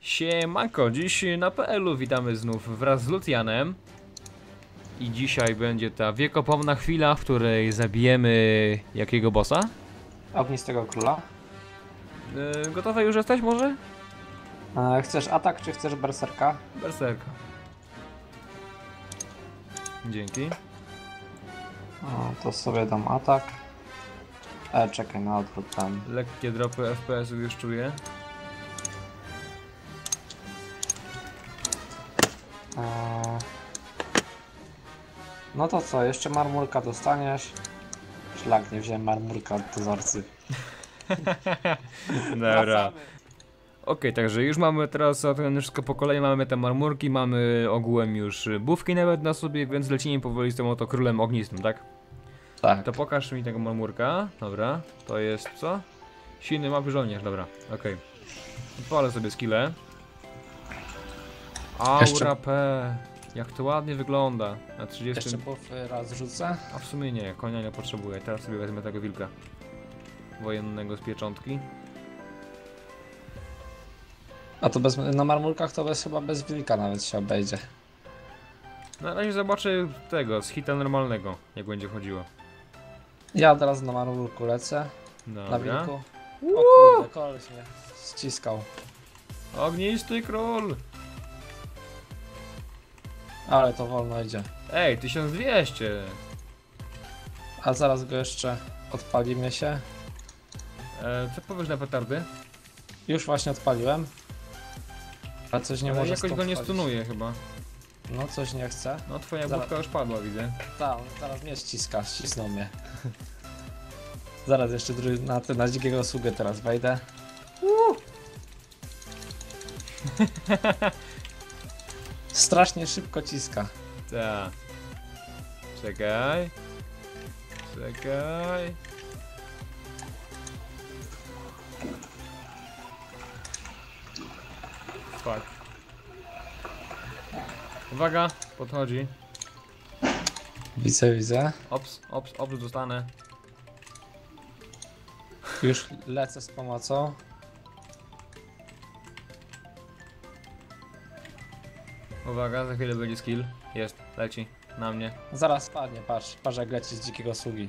Siemanko, dziś na PL-u witamy znów wraz z Lucianem. I dzisiaj będzie ta wiekopomna chwila, w której zabijemy jakiego bossa? Ognistego króla. Yy, gotowe już jesteś może? E, chcesz atak, czy chcesz berserka? Berserka. Dzięki. O, to sobie dam atak. E, czekaj, na odwrót tam. Lekkie dropy FPS już czuję. No to co, jeszcze marmurka dostaniesz. Szlak, nie wziąłem marmurka od dozorcy. Dobra. Okej, także już mamy teraz załatwione wszystko po kolei, mamy te marmurki, mamy ogółem już bufki nawet na sobie, więc lecimy powoli z tym oto królem ognistym, tak? Tak. To pokaż mi tego marmurka. Dobra, to jest co? Silny mapy żołnierz, dobra, okej. Odpalę sobie skillę. Aura Jeszcze- P. Jak to ładnie wygląda. Na 30. Jeszcze buffy raz rzucę. A w sumie nie, konia nie potrzebuję. Teraz sobie wezmę tego wilka. Wojennego z pieczątki. A to bez, na marmurkach to bez, chyba bez wilka nawet się obejdzie. Na razie zobaczę tego, z hita normalnego, jak będzie chodziło. Ja teraz na marmurku lecę. Na Dobra. wilku. O kurde, koleś mnie ściskał. Ognisty król! Ale to wolno idzie. Ej, 1200! A zaraz go jeszcze odpalimy się. E, co powiesz na petardy? Już właśnie odpaliłem. A coś nie Ale może jakoś go nie stunuje chyba. No coś nie chce. No twoja Zaraz. budka już padła, widzę. Tak, zaraz mnie ściska, ścisnął mnie. zaraz jeszcze dru- na, te- na dzikiego sługę teraz wejdę. Strasznie szybko ciska. Ta. Czekaj. Czekaj. Fuck. Uwaga, podchodzi. Widzę, widzę. Ops, ops, ops, dostanę. Już lecę z pomocą. Uwaga, za chwilę będzie skill. Jest, leci. Na mnie. Zaraz spadnie, patrz, patrz jak leci z dzikiego sługi.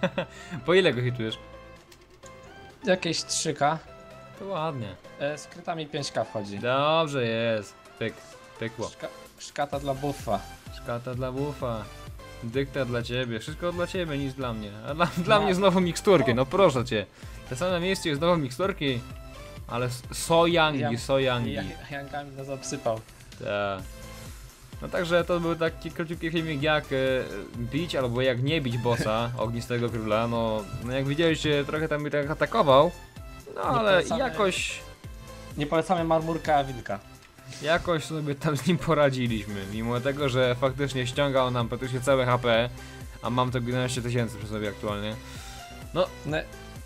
Po ile go hitujesz? Jakieś 3K. To ładnie. E, z krytami 5K wchodzi. Dobrze jest. Pyk, pykło. Szka szkata dla buffa. Szkata dla bufa. Dykta dla ciebie, wszystko dla ciebie, nic dla mnie. A dla, dla No. mnie znowu miksturki, no proszę cię. Te same miejsce jest znowu miksturki, ale sojangi, Ja- sojangi. Ja, Jankami nas obsypał. Tak. No także to był taki króciutki filmik jak e, bić albo jak nie bić bossa, ognistego króla. No, no jak widzieliście trochę tam tak atakował, no ale jakoś, Nie polecamy marmurka, a wilka. jakoś sobie tam z nim poradziliśmy. Mimo tego, że faktycznie ściągał nam praktycznie całe HP, a mam tego 11 tysięcy przy sobie aktualnie. No,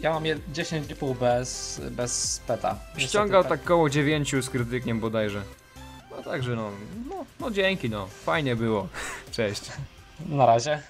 ja mam je 10,5 bez, bez peta. Ściągał tak- tak koło 9 z krytykiem bodajże. No także no, no, no dzięki no, fajnie było. Cześć. Na razie.